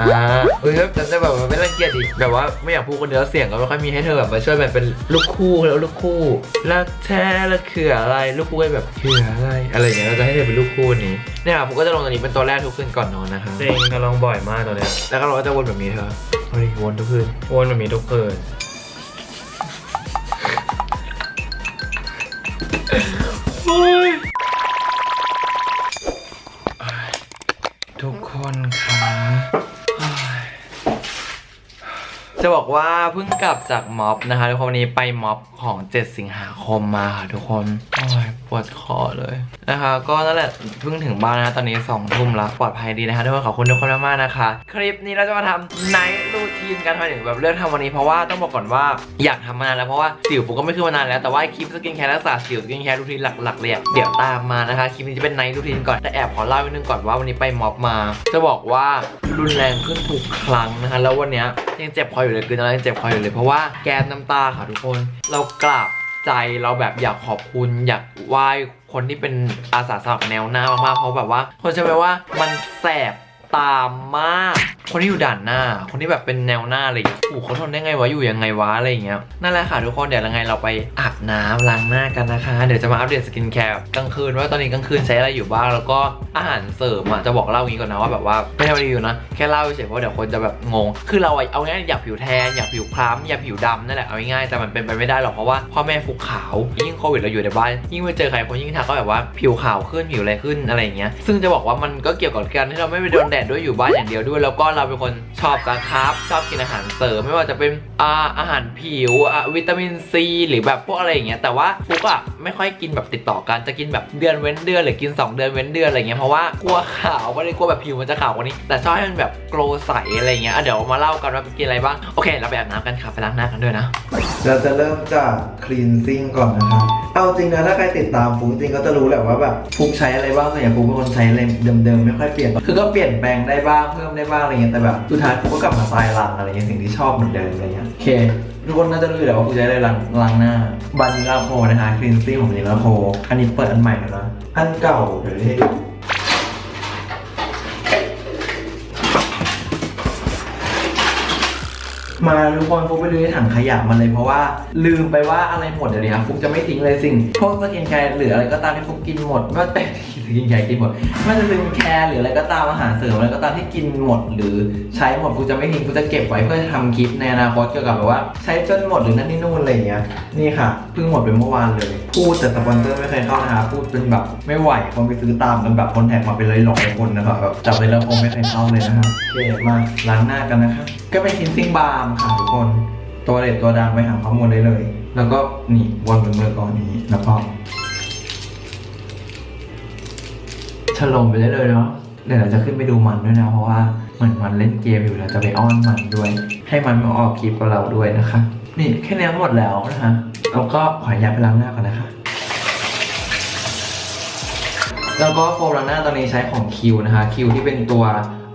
อ่าเฮ้ยแต่จะแบบว่าไม่รังเกียจดิแบบว่าไม่อยากพูดคนเดียวเสียงก็ไม่ค่อยมีให้เธอแบบมาช่วยแบบเป็นลูกคู่แล้วลูกคู่รักแท้แล้วคืออะไรลูกคู่ก็แบบคืออะไรอะไรอย่างเงี้ยเราจะให้เธอเป็นลูกคู่นี้เนี่ยผมก็จะลงตัวนี้เป็นตัวแรกทุกคืนก่อนนอนนะคะจริงเราลองบ่อยมากตัวเนี้ยแล้วก็เราก็จะวนแบบนี้เธอเฮ้ยวนทุกคืนวนแบบนี้ทุกคืน บอกว่าเพิ่งกลับจากม็อบนะคะทุกคนวันนี้ไปม็อบของ 7 สิงหาคมมาค่ะทุกคนโอ้ยปวดคอเลยนะคะ ก็นั่นแหละเพิ่งถึงบ้านนะตอนนี้2ทุ่มแล้วปลอดภัยดีนะคะทุกคนขอบคุณทุกคนมากๆนะคะ คลิปนี้เราจะมาทำไนท์รูทีนกันทำไมถึงแบบเลือกทำวันนี้เพราะว่าต้องบอกก่อนว่าอยากทำมานานแล้วเพราะว่าสิวผมก็ไม่ขึ้นมานานแล้วแต่ว่าคลิปสกินแคร์รักษาสิวสกินแคร์รูทีนหลักๆเลยเดี๋ยวตามมานะคะคลิปนี้จะเป็นไนท์รูทีนก่อนแต่แอบขอเล่านิดนึงก่อนว่าวันนี้ไปม็อบมา จะบอกว่ารุนแรงขึ้นทุกครั้งนะคะแล้ววันนี้ยังเจ็บคออยู่เลยคือตอนแรกยังเจ็บคออยู่เลย เพราะว่าแก้มน้ำตาค่ะทุกคน เรากราบใจเราแบบอยากขอบคุณ อยากไหว้คนที่เป็นอาสาสมัครแนวหน้ามากๆเพราะแบบว่าคนจะไปว่ามันแสบ ตามมาก คนที่อยู่ด่านหน้า คนที่แบบเป็นแนวหน้าอะไรอย่างเงี้ยโอ้เขาทนได้ไงวะ อยู่ยังไงวะอะไรอย่างเงี้ย นั่นแหละค่ะทุกคน เดี๋ยวยังไงเราไปอาบน้ำล้างหน้ากันนะคะ เดี๋ยวจะมาอัปเดตสกินแคร์กลางคืนว่าตอนนี้กลางคืนใช้อะไรอยู่บ้าง แล้วก็อาหารเสริมอะ จะบอกเล่าอย่างนี้ก่อนนะว่าแบบว่าไม่ได้รีวิวนะ แค่เล่าเฉยๆเพราะเดี๋ยวคนจะแบบงง คือเราเอาง่ายอยากผิวแทน อยากผิวคล้ำ อยากผิวดำนั่นแหละ เอาง่ายแต่มันเป็นไปไม่ได้หรอกเพราะว่าพ่อแม่ฟุกขาว ยิ่งโควิดเราอยู่ในบ้าน ยิ่งไปเจอใครคนยิ่งทักก็แบบว่าผิวขาวขึ้นผิวอะไรขึ้นอะไรอย่างเงี้ย ซึ่งจะบอกว่ามันก็เกี่ยวกับการที่เราไม่ไปโดนแดดด้วยอยู่บ้านอย่างเดียวด้วย แล้วก็เราเป็นคนชอบการคาร์บชอบกินอาหารเสริมไม่ว่าจะเป็นอาอาหารผิววิตามินซีหรือแบบพวกอะไรอย่างเงี้ยแต่ว่าฟุกอะไม่ค่อยกินแบบติดต่อกันจะกินแบบเดือนเว้นเดือนหรือกิน 2 เดือนเว้นเดือนอะไรเงี้ยเพราะว่ากลัวขาวไม่ได้กลัวแบบผิวมันจะขาวกว่านี้ แต่ชอบให้มันแบบโกลใสอะไรเงี้ยเดี๋ยวมาเล่ากันว่ากินอะไรบ้างโอเค เราไปอาบน้ำกันค่ะไปล้างหน้ากันด้วยนะเราจะเริ่มจาก cleansing ก่อนนะครับเอาจริงนะถ้าใครติดตามฟุกจริงก็จะรู้แหละว่าแบบฟุกใช้อะไรบ้างส่วนใหญ่ฟุกเป็นคนใช้อะไรเดิมๆไม่ค่อยเปลี่ยนคือก็เปลี่ยนแปลงได้บ้างเพิ่มได้บ้างอะไรเงี้ยแต่แบบสุดท้ายฟุกก็กลับมาสไตล์หลังอะไรเงี้ยสิ่งที่ชอบเหมือนเดิมอะไรเงี้ยโอเคทุกคนน่าจะรู้อยู่แล้วว่าฟุกใช้อะไรล้างล้างหน้าบานิลาโคนะคะ cleansing ของบานิลาโคอันนี้เปิดอันใหม่แล้วนะอันเก่าเดี๋ยวให้ดู มาทุกคนฟุกไปดูในถังขยะมาเลยเพราะว่า ลืมไปว่าอะไรหมดเดี๋ยวนี้ครับฟุกจะไม่ทิ้งเลยสิ่งพวกสกินแคร์หรืออะไรก็ตามที่ฟุกกินหมดไม่ว่าแต่สกินแคร์กินหมดไม่ว่าจะเป็นแคร์หรืออะไรก็ตามอาหารเสริมอะไรก็ตามที่กินหมด หรือใช้หมดฟุกจะไม่ทิ้งฟุกจะเก็บไว้เพื่อทำคลิปในอนาคตเกี่ยวกับแบบว่า ใช้จนหมดหรือนั่นนี่นู่นอะไรอย่างเงี้ยนี่ค่ะเพิ่งหมดไปเมื่อวานเลย พูดแต่สปอนเซอร์ไม่เคยเข้านะคะพูดเป็นแบบไม่ไหวคนไปซื้อตามกันแบบคนแท็กมาเป็นร้อยๆคนนะครับแบบจับเลยแล้วคงไม่เคยเข้าเลยนะครับโอเคมาล้างหน้ากันนะคะก็เป็นคินซิ่งบาร์มค่ะทุกคน ตัวเด็ดตัวดังไปหาข้อมูลได้เลย แล้วก็นี่วนเป็นมือก่อนนี้ แล้วก็ฉลมไปได้เลยเนาะเดี๋ยวเราจะขึ้นไปดูมันด้วยนะ เพราะว่าเหมือนมันเล่นเกมอยู่เราจะไปอ้อนมันด้วย ให้มันมาออกคลิปกับเราด้วยนะคะ นี่แค่นี้หมดแล้วนะคะแล้วก็ขออนุญาตไปล้างหน้าก่อนนะคะแล้วก็โฟมล้างหน้าตอนนี้ใช้ของคิวนะคะคิวที่เป็นตัว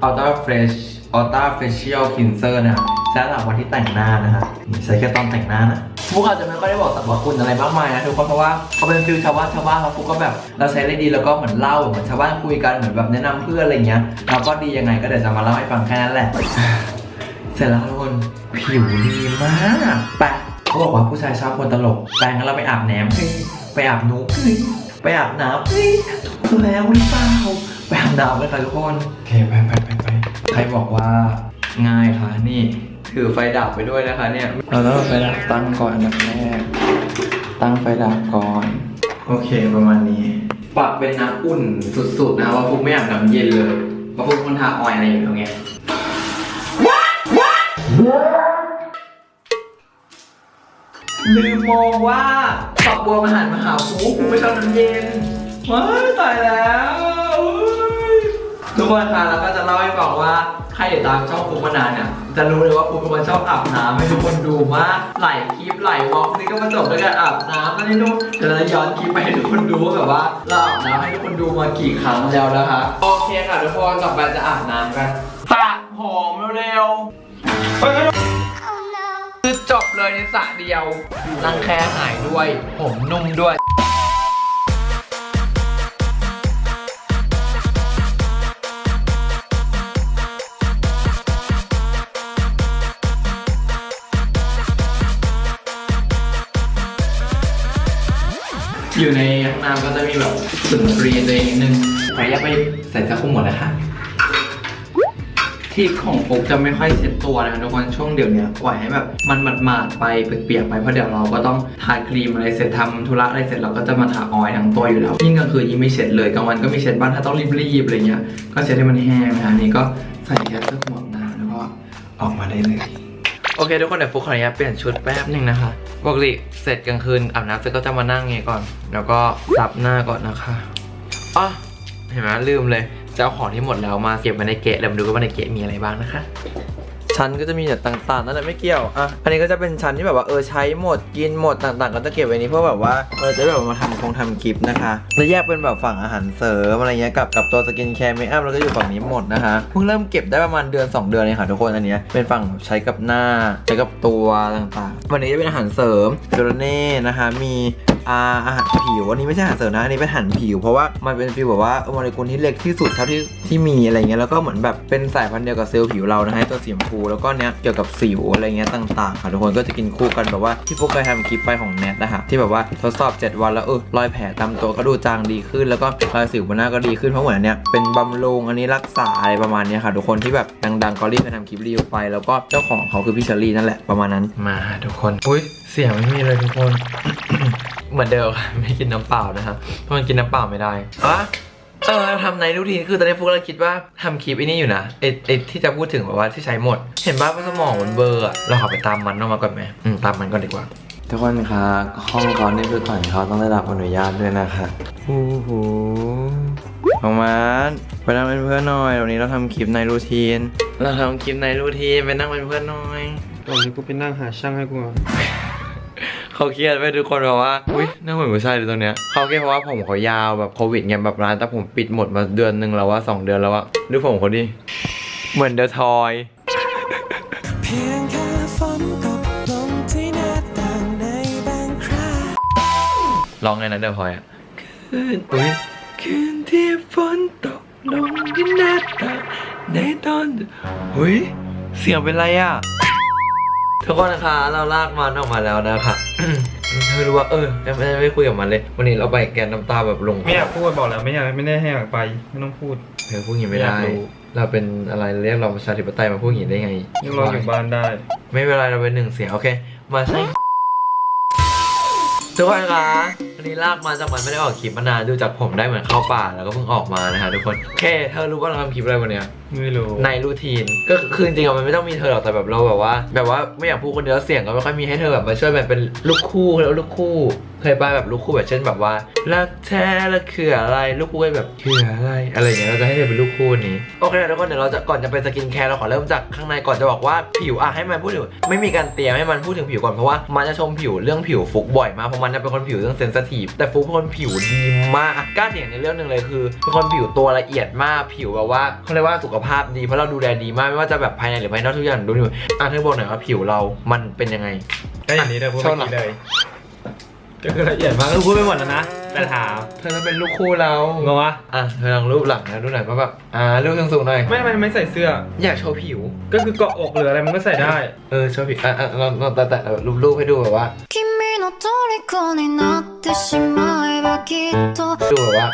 Ultra Fresh Ultra Facial Cleanser นะ ครับใช้สำหรับวันที่แต่งหน้านะคะนี่ใช้แค่ตอนแต่งหน้านะฟุกอาจจะไม่ค่อยได้บอกสรรพคุณอะไรมากมายนะทุกคนเพราะว่าเขาเป็นฟิลชาวบ้านชาวบ้านแล้วฟุกก็แบบเราใช้ได้ดีแล้วก็เหมือนเล่าเหมือนชาวบ้านคุยกันเหมือนแบบแนะนำเพื่อนอะไรเงี้ยแล้วก็ดียังไงก็เดี๋ยวจะมาเล่าให้ฟังแค่นั้นแหละ เสร็จแล้วทุกคนผิวดีมากไปเขาบอกว่าผู้ชายชอบคนตลกแปลงงั้นเราไปอาบน้ำเฮ้ยไปอาบนุเฮ้ยไปอาบน้ำเฮ้ยถูกแล้วหรือเปล่าไปอาบน้ำกันค่ะทุกคนโอเคไปไปไปไปใครบอกว่าง่ายค่ะนี่ ถือไฟดับไปด้วยนะคะเนี่ย เราต้องเอาไฟดับตั้งก่อนอันดับแรก ตั้งไฟดับก่อน โอเคประมาณนี้ปรับเป็นน้ำอุ่นสุดๆนะว่าฟุกไม่อยากน้ำเย็นเลยเพราะฟุกคนทาออยล์อะไรอยู่แล้วไง ลืมมองว่าฝักบัวมาหันมาหาฟูฟูไม่ชอบน้ำเย็นว้ายตายแล้วอุ๊ย ทุกคนคะแล้วก็จะเล่าให้ฟังว่าใครติดตามช่องฟูมานานเนี่ยจะรู้เลยว่าฟูเป็นคนชอบอาบน้ำให้ทุกคนดูมากหลายคลิปหลายวอล์กนี่ก็มาจบด้วยการอาบน้ำนั่นนี่นู่นเดี๋ยวเราจะย้อนคลิปไปให้ทุกคนดูว่าแบบว่าเราอาบน้ำให้ทุกคนดูมากี่ครั้งแล้วนะคะโอเคค่ะทุกคนต่อไปจะอาบน้ำกันสระผมเร็วๆเฮ้ยคือจบเลยในสระเดียวรังแคหายด้วย ผมนุ่มด้วย อยู่ในห้องน้ำก็จะมีแบบสุนทรีตัวเองนิดนึงขออนุญาตไปใส่เสื้อคลุมหมดนะคะ ที่ของโฟกจะไม่ค่อยเช็ดตัวนะทุกคนช่วงเดี๋ยวเนี้ยปล่อยให้แบบมันหมาดๆไปเปียกๆไปเพราะเดี๋ยวเราก็ต้องทาครีมอะไรเสร็จทำธุระอะไรเสร็จเราก็จะมาทาออยล์ทั้งตัวอยู่แล้วยิ่งกลางคืนยิ่งไม่เช็ดเลยกลางวันก็ไมีเช็ดบ้างถ้าต้องรีบๆอะไรเงี้ยก็เช็ดให้มันแห้งนะอันนี่ก็ใส่แค่เสื้อคลุมอาบน้ำแล้วก็ออกมาได้เลย โอเคทุกคนเดี๋ยวฟุกขออนุญาตเปลี่ยนชุดแป๊บหนึ่งนะคะปกติเสร็จกลางคืนอาบน้ำเสร็จก็จะมานั่งไงก่อน แล้วก็ซับหน้าก่อนนะคะอ๋อเห็นไหมลืมเลยจะเอาของที่หมดแล้วมาเก็บไว้ในเกะแล้วมาดูกันว่าในเกะมีอะไรบ้างนะคะ ชั้นก็จะมีแต่ต่างๆนั่นแหละไม่เกี่ยวอะอันนี้ก็จะเป็นชั้นที่แบบว่าเออใช้หมดกินหมดต่างๆ ก็จะเก็บไว้นี้เพื่อแบบว่าเออจะแบบมาทำคงทำคลิปนะคะแล้วแยกเป็นแบบฝั่งอาหารเสริมอะไรเงี้ยกับกับตัวสกินแคร์เมคอัพเราก็อยู่ฝั่งนี้หมดนะคะเพิ่งเริ่มเก็บได้ประมาณเดือน 2 เดือนเองค่ะทุกคนอันนี้เป็นฝั่งใช้กับหน้าใช้กับตัวต่างๆ วันนี้จะเป็นอาหารเสริมเจโรเน่นะคะมี อาอาหารผิวอันนี้ไม่ใช่อาหารเสริมนะอันนี้เป็นอาหารผิว เพราะว่ามันเป็นฟิลแบบว่าโมเลกุลที่เล็กที่สุดเท่าที่ที่มีอะไรเงี้ยแล้วก็เหมือนแบบเป็นสายพันธุ์เดียวกับเซลล์ผิวเรานะฮะตัวสีชมพูแล้วก็เนี้ยเกี่ยวกับสิวอะไรเงี้ยต่างๆค่ะทุกคนก็จะกินคู่กันแบบว่าที่พวกเคยทำคลิปไปของแนทนะคะที่แบบว่าทดสอบ 7 วันแล้วเออรอยแผลตามตัวก็ดูจางดีขึ้น แล้วก็รอยสิวบนหน้าก็ดีขึ้นเพราะเหมือนอันเนี้ยเป็นบำรุงอันนี้รักษาอะไรประมาณเนี้ยค่ะทุกคนที่แบบดังๆก็รีบไปทำคลิปรีวิวไป แล้วก็เจ้าของเขาคือพี่เชอรี่นั่นแหละประมาณนั้นมาทุกคนอุ้ย เสียงไม่มีเลยทุกคน เหมือนเดิมค่ะไม่กินน้ำเปล่านะฮะเพราะมันกินน้ำเปล่าไม่ได้อะเออทำในรูทีนคือตอนนี้ฟุกเราคิดว่าทำคลิปไอ้นี่อยู่นะไอไอที่จะพูดถึงแบบว่าที่ใช้หมด เห็นบ้าว่าสมองมันเบลอร์อะเราขอไปตามมันออกมาก่อนไหมอืมตามมันก่อนดีกว่า ทุกคนคะห้องเขานี่คือก่อนเขาต้องได้รับอนุญาตด้วยนะคะโอ้โหประมาณไปนั่งเป็นเพื่อนหน่อยวันนี้เราทำคลิปในรูทีน เราทำคลิปในรูทีนไปนั่งเป็นเพื่อนหน่อยตอนนี้กูไปนั่งหาช่างให้กูก่อน เขาเครียดไปทุกคนแบบว่าอุ้ยน่าเหมือนผู้ชายเลยตรงเนี้ยเขาเครียดเพราะว่าผมเขายาวแบบโควิดไงแบบร้านแต่ผมปิดหมดมาเดือนหนึ่งแล้วว่าสองเดือนแล้วอะดูผมเขาดิเหมือนเดอะทอยเพียงแค่ฝนตกลงที่หน้าต่างในบางคราร้องไงนะเดอะทอยอะคืนอุ้ยคืนที่ฝนตกลงที่หน้าต่างในตอนอุ้ยเสียงเป็นไรอะ ทุกคนนะคะเราลากมันออกมาแล้วนะคะไม่รู้ว่าเออไม่ไม่ไม่คุยกับมันเลย วันนี้เราไปแกนน้ำตาแบบลงคไม่อยากพูดบอกแล้วไม่อยากไม่ได้ให้อยากไปไม่ต้องพูดเธอพูดอย่างนี้ไม่ได้อยากรู้เราเป็นอะไรเรียกเราประชาธิปไตยมาพูดอย่างนี้ได้ไงยังรออยู่บ้านได้ ไม่เป็นไรเราเป็นหนึ่งเสียงโอเค มาใช่ทุกคนคะวันนี้ลากมาจากมันไม่ได้ออกคลิปมานานดูจากผมได้เหมือนเข้าป่าแล้วก็เพิ่งออกมานะคะทุกคนโอเคเธอรู้ว่าเราทำคลิปอะไรวันเนี้ยไม่รู้ ในรูทีน ก็คือจริงๆอะมันไม่ต้องมีเธอหรอกแต่แบบเราแบบว่า แบบว่าไม่อยากพูดคนเดียวเสียงก็ไม่ค่อยมีให้เธอแบบมาช่วยแบบเป็นลูกคู่แล้วลูกคู่เคยไปแบบลูกคู่แบบเช่นแบบว่ารักแท้และคืออะไรลูกคู่ก็แบบคืออะไรอะไรอย่างเงี้ยเราจะให้เธอเป็นลูกคู่นี้โอเคทุกคนเดี๋ยวเราจะก่อนจะไปสกินแคร์เราขอเริ่มจากข้างในก่อนจะบอกว่าผิวอะให้มันพูดถึงไม่มีการเตรียมให้มันพูดถึงผิวก่อนเพราะว่ามันจะชมผิวเรื่องผิวฟุกบ่อยมากเพราะมันเนี่ยเป็นคนผิวเรื่องเซนซิทีฟแต่ฟุกเป็นคนผิวดีมากกล้าเถียงในเรื่องหนึ่งเลยคือเป็นคนผิวตัวละเอียดมากผิวแบบว่าเขาเรียกว่าสุขขภาพดีเพราะเราดูแลดีมากไม่ว่าจะแบบภายในหรือภายนอกทุกอย่างดูดีหมดอะเธอบอกหน่อยว่าผิวเรามันเป็นยังไง ก็อย่างนี้เลยพูดเมื่ดีเลยก็คือละเอียดมากก็พูดไปหมดแล้วนะแต่ถามเธอจะเป็นลูกคู่เรางงวะอะเธอลองรูปหลังนะรูปหลังก็แบบอ่ารูปสูงๆหน่อยไม่ไม่ไม่ใส่เสื้อ อยากโชว์ผิว ก็คือเกาะอกหรืออะไรมันก็ใส่ได้เออโชว์ผิวอะอะลองลองแต่แต่รูปรูปให้ดูแบบว่าดูแบบว่า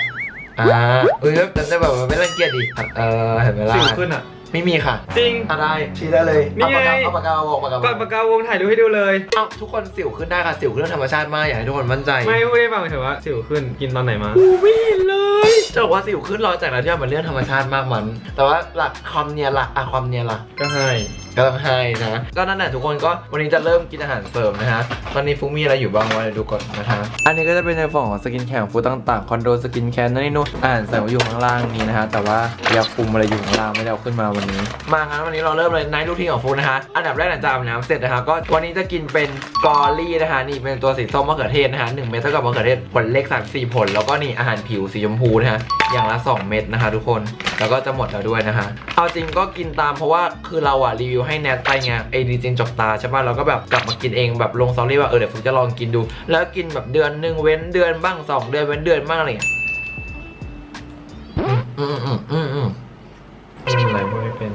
อ่าเอ้ยแต่แต่แบบว่าไม่รังเกียจดิเออเห็นไหมล่ะสิวขึ้นอะ ไม่มีค่ะจริงอะได้ชี้ได้เลยนี่ไงเอาปากกาเอาปากกาบอกปากกาปากปากกาวงถ่ายรูปให้ดูเลย เอ้าทุกคนสิวขึ้นได้ค่ะสิวขึ้นเรื่องธรรมชาติมากอยากให้ทุกคนมั่นใจ ไม่พูดให้ฟังเถอะว่าสิวขึ้นกินตอนไหนมา กูไม่เห็นเลยจะบอกว่าสิวขึ้นรอยจากอะไรที่มันเรื่องธรรมชาติมากมัน แต่ว่าหลักความเนียนล่ะอะความเนียนล่ะก็ให้ ก็ต้องให้นะ ก็นั่นแหละทุกคนก็วันนี้จะเริ่มกินอาหารเสริมนะฮะ ตอนนี้ฟุกมีอะไรอยู่บ้างวะเดี๋ยวดูก่อนนะฮะ อันนี้ก็จะเป็นในฝั่งของสกินแคร์ของฟูต่างๆ คอนโดสกินแคร์นั่นนี่นู่นอาหารเสริมอยู่ข้างล่างนี้นะฮะ แต่ว่ายาคุมอะไรอยู่ข้างล่างไม่ได้เอาขึ้นมาวันนี้ มาครับวันนี้เราเริ่มเลยในรูทีนของฟูนะฮะ อันดับแรกหลังจากอาบน้ำเสร็จนะฮะ ก็วันนี้จะกินเป็นกอรี่นะฮะ นี่เป็นตัวสีส้มมะเขือเทศนะฮะหนึ่งเม็ดเท่ากับมะเขือเทศผลเล็กสามสี่ผล แล้วก็นี่อาหารผิวสีชมพูนะฮะ อย่างละ 2 เม็ดนะคะทุกคน แล้วก็จะหมดแล้วด้วยนะคะเอาจริงก็กินตามเพราะว่าคือเราอะรีวิวให้แนทไปไงไอดีจินจบตาใช่ป่ะเราก็แบบกลับมากินเองแบบลงซอรี่ว่าเออเดี๋ยวผมจะลองกินดู แล้วกินแบบเดือนหนึ่งเว้นเดือนบ้างสองเดือนเว้นเดือนบ้างอะไรอย่างเงี้ยอืมอืมอืมอืมไม่เป็นไรไม่เป็น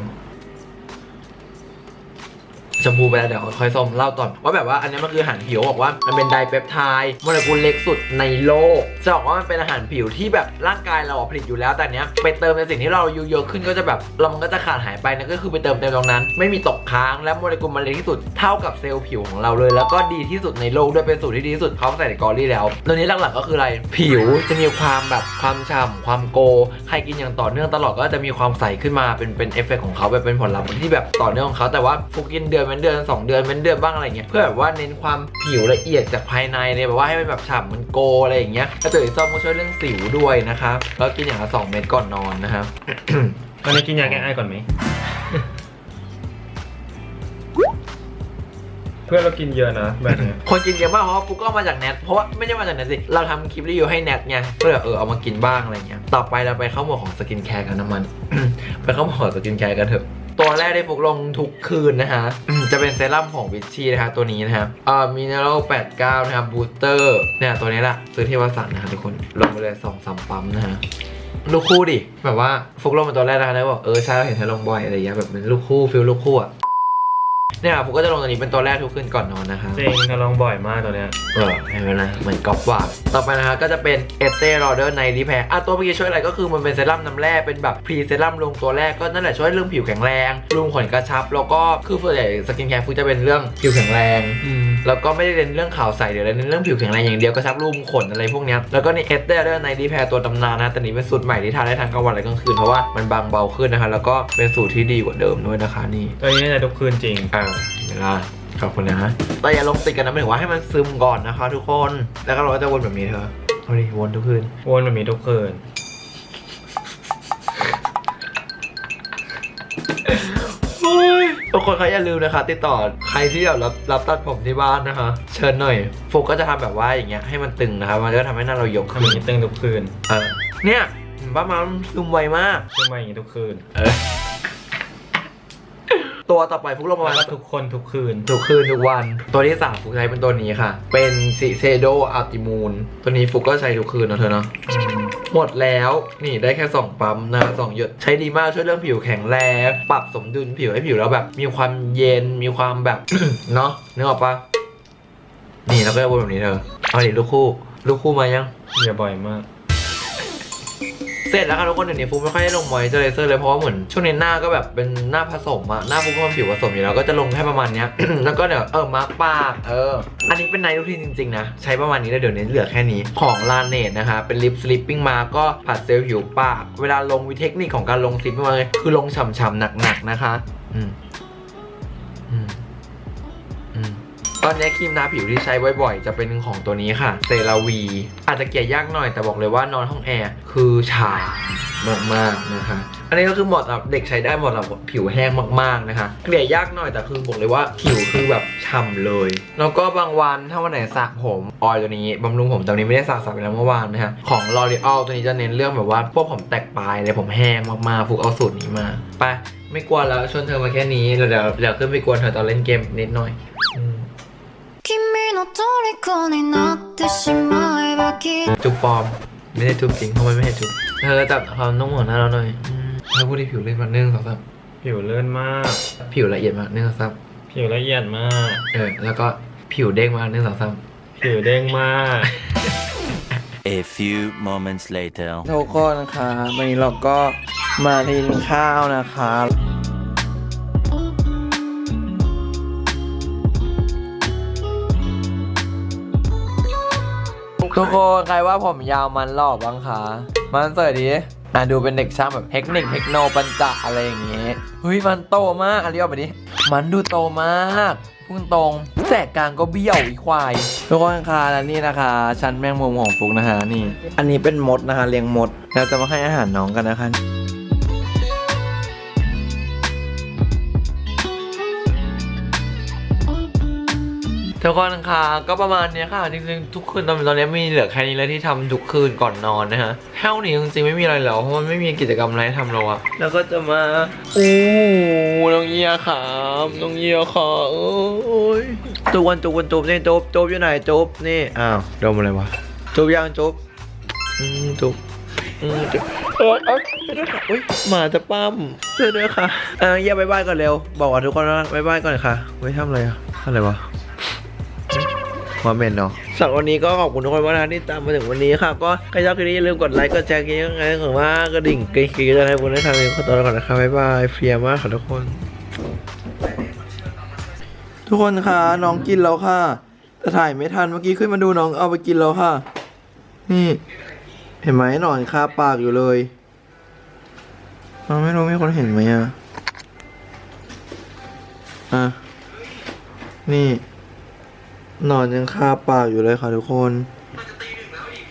ชชมพูไปแล้วเดี๋ยวค่อยส้มเล่าต่อว่าแบบว่าอันนี้มันคืออาหารผิวบอกว่ามันเป็นไดเปปไทด์โมเลกุลเล็กสุดในโลกจะบอกว่ามันเป็นอาหารผิวที่แบบร่างกายเราผลิตอยู่แล้วแต่เนี้ยไปเติมในสิ่งที่เราอายุเยอะขึ้นก็จะแบบเรามันก็จะขาดหายไปนั่นก็คือไปเติมเต็มตรงนั้น ไม่มีตกค้างและโมเลกุลมันเล็กที่สุดเท่ากับเซลล์ผิวของเราเลย แล้วก็ดีที่สุดในโลกด้วยเป็นสูตรที่ดีที่สุดเขาใส่ในกอรี่แล้วตัวนี้หลักๆก็คืออะไรผิวจะมีความแบบความฉ่ำความโก ใครกินอย่างต่อเนื่องตลอดก็จะมีความใสขึ้นมาเป็นเป็นเอฟเฟกต์ของเขาแบบเป็นผลลัพธ์ที่แบบต่อเนื่องของเขาแต่ว่าฟุกกินเดือนเป็นเดือนสองเดือนเป็นเดือนบ้างอะไรเงี้ยเพื่อแบบว่าเน้นความผิวละเอียดจากภายในเลยแบบว่าให้มันแบบฉ่ำมันโกอะไรอย่างเงี้ยแล้วตัวสีส้มก็ช่วยเรื่องสิวด้วยนะครับแล้วกินอย่างละสองเม็ดก่อนนอนนะครับตอนนี้กินยาแก้ไอก่อนไหมเพื่อนเรากินเยอะนะแบบเนี้ยคนกินเยอะมากเพราะว่าฟุกก็เอามาจากแนทเพราะว่าไม่ใช่มาจากแนทสิเราทำคลิปรีวิวให้แนทไงก็เลยเออเอามากินบ้างอะไรเงี้ยต่อไปเราไปเข้าหมวดของสกินแคร์กันน้ำมัน ไปเข้าหมวดของสกินแคร์กันเถอะ ตัวแรกได้ปลุกลงทุกคืนนะฮะ จะเป็นเซรั่มของวิชชี่นะฮะตัวนี้นะครับเอ่อมิเนอรัล89 นะครับบูสเตอร์เนี่ยตัวนี้แหละซื้อที่วัสันนะคะทุกคนลงไปเลยสองสามปั๊มนะฮะลูกคู่ดิ แบบว่าฟุกลงเป็นตัวแรกนะคะแล้วบอกเออใช่เราเห็นเธอลงบ่อยอะไรอย่างเงี้ยแบบเป็นลูกคู่ฟิลลูกคู่อะ เนี่ยฟุกก็จะลงตัวนี้เป็นตัวแรกทุกคืนก่อนนอนนะคะจริงทดลองบ่อยมากตัวเนี้ยเออเห็นไหมนะเหมือนกอล์ฟว่า ต่อไปนะคะก็จะเป็นเอสเตอร์รอเดอร์ไนรีแพร์อะตัวเมื่อกี้ช่วยอะไรก็คือมันเป็นเซรั่มน้ำแร่เป็นแบบพรีเซรั่มลงตัวแรกก็นั่นแหละช่วยเรื่องผิวแข็งแรงรูมขนกระชับ แล้วก็คือส่วนใหญ่สกินแคร์ฟูจะเป็นเรื่องผิวแข็งแรงอืม แล้วก็ไม่ได้เน้นเรื่องขาวใสหรืออะไรเน้นเรื่องผิวแข็งแรงอย่างเดียวกระชับรูมขนอะไรพวกเนี้ยแล้วก็นี่เอสเตอร์ไนรีแพร์ตัวตำนานนะแต่นี้เป็นสูตรใหม่ที่ทานได้ทั้งกลางวันและกลางคืนเพราะว่ามันบางเบาขึ้นนะคะ แล้วก็เป็นสูตรที่ดีกว่าเดิมด้วยนะคะนี่ตัวนี้เนี่ยทุกคืนจริงเออเวลาขอบคุณนะแต่อย่าลงติดกันนะหมายถึงว่าให้มันซึมก่อนนะคะ ทุกคน แล้วก็เราก็จะวนแบบนี้เธอเอาดิวนทุกคืน วนแบบนี้ทุกคืน คนเขาอย่าลืมนะคะ ติดต่อใครที่แบบรับรับตัดผมที่บ้านนะคะ เชิญหน่อยโฟกก็จะทำแบบว่าอย่างเงี้ยให้มันตึงนะคะมันก็ทำให้หน้าเรายกทำอขึ้ย่านงนี้ตึงทุกคืนเออเนี่ยบ้ามันซึมไวมากขึ้นมาอย่างนี้ทุกคืน เออ ตัวต่อไปฟุกลงประแล้มาวณก็ทุกคนทุกคืน ทุกคืนทุกวันตัวที่สามฟุกใช้เป็นตัวนี้ค่ะ เป็นซิเซโดอัลติมูนตัวนี้ฟุกก็ใช้ทุกคืนนะเธอเนาะหมดแล้วนี่ได้แค่ 2 ปั๊มนะสองหยดใช้ดีมากช่วยเรื่องผิวแข็งแรงปรับสมดุลผิวให้ผิวเราแบบ มีความเย็นมีความแบบ เนาะนึกออกปะนี่แล้วก็จะวนแบบนี้เธอเอาดิลูกคู่ ลูกคู่มายัง อย่าบ่อยมาก เสร็จแล้วค่ะทุกคนเดี๋ยวนี้ฟูไม่ค่อยได้ลงมอยเจอร์เซอร์เลยเพราะว่าเหมือนช่วงนี้หน้าก็แบบเป็นหน้าผสมอะหน้าฟูกก็มันผิวผสมอยู่แล้วก็จะลงแค่ประมาณเนี้ย แล้วก็เดี๋ยวเออมาร์กปากเออ อันนี้เป็นไนท์รูทีนจริงๆนะ ใช้ประมาณนี้แล้วเดี๋ยวนี้เหลือแค่นี้ของลาเนตนะคะเป็นลิปสลิปปิ้งมาก็ผัดเซลล์ผิวปาก เวลาลงวิเทคนิคของการลงสลิปปิ้งมาเลยคือลงฉ่ำๆหนักๆนะคะ อืม ตอนนี้ครีมทาผิวที่ใช้บ่อยๆ จะเป็นของตัวนี้ค่ะเซราวี อาจจะเกลี่ยยากหน่อยแต่บอกเลยว่านอนห้องแอร์คือชามากๆนะคะอันนี้ก็คือเหมาะสำหรับเด็กใช้ได้เหมาะสำหรับผิวแห้งมากๆนะคะเกลี่ยยากหน่อยแต่คือบอกเลยว่าผิวคือแบบฉ่ำเลย แล้วก็บางวันถ้าวันไหนสระผมออยตัวนี้บำรุงผมตัวนี้ไม่ได้สระสระไปแล้วเมื่อวานนะฮะของ L'Oreal ตัวนี้จะเน้นเรื่องแบบว่าพวกผมแตกปลายเลยผมแห้งมากๆฟุกเอาสูตรนี้มาไปไม่กลัวแล้วชวนเธอมาแค่นี้เดี๋ยวเดี๋ยวเดี๋ยวขึ้นไปกวนเธอตอนเล่นเกมนิดหน่อย จุ๊บปลอม ไม่ได้จุ๊บจริงเพราะมันไม่ใช่จุ๊บเธอจับความนุ่มของหน้าเราหน่อยอืมเธอพูดที่ผิวเล่นมาหนึ่งสองสามผิวเลื่อนมาก ผิวละเอียดมากหนึ่งสองสามผิวละเอียดมาก เออ แล้วก็ผิวเด้งมากหนึ่งสองสามผิวเด้งมาก A few moments later. ทุกคนนะคะวันนี้เราก็มาทานข้าวนะคะ ทุกคนใครว่าผมยาวมันหล่อบ้างคะมันสวยดีอะดูเป็นเด็กช่างแบบเทคนิคเทคโนปัญจะอะไรอย่างเงี้ยเฮ้ยมันโตมากอันนี้ออกไปดิมันดูโตมากพุ่งตรงแสกกลางก็เบี้ยวอีควายทุกคนคะและนี่นะคะ ชั้นแมงมุมของฟุกนะคะนี่ อันนี้เป็นมดนะคะเลี้ยงมดเราจะมาให้อาหารน้องกันนะคะ ทุกคนค่ะก็ประมาณนี้ค่ะจริงๆทุกคืนตอนตอนนี้มีเหลือแค่นี้แล้วที่ทำทุกคืนก่อนนอนนะฮะเท่านี้จริงๆไม่มีอะไรแล้วเพราะมันไม่มีกิจกรรมอะไรให้ทำแล้วอะแล้วก็จะมาโอ้น้องเยียครับน้องเยียค่ะโอ้ยจุบวันจุบวันจุบนี่จุบจุบอยู่ไหนจุบนี่อ้าวดนอะไรวะจุบยังจุบอืมจุบอืมจุบเออเออช่วยด้วยค่ะอุ้ยหมาจะปั้มช่วยด้วยค่ะเออเยี่ยบายบายก่อนเร็ว บอกว่าทุกคนว่าบายบายก่อนค่ะไว้ทำอะไรอะอะไรวะ มเมนเนาะสำหรับวันนี้ก็ขอบคุณทุกคนมากนะที่ตามมาถึงวันนี้ค่ะ ก็ใครชอบคลิปนี้อย่าลืมกดไลค์กดแชร์กันยังไงของว่ากระดิ่งกริ๊งกริ๊งจะให้คุณได้ทำเองขอตัวลาก่อนนะคะบ๊ายบายเฟียมากค่ะทุกคน ทุกคนคะน้องกินแล้วค่ะแต่ถ่ายไม่ทันเมื่อกี้ขึ้นมาดูน้องเอาไปกินแล้วค่ะ นี่ เห็นไหมหนอนคาปากอยู่เลยเราไม่รู้มีคนเห็นไหมอะ อะ นี่ นอนยังคาปากอยู่เลยค่ะทุกคน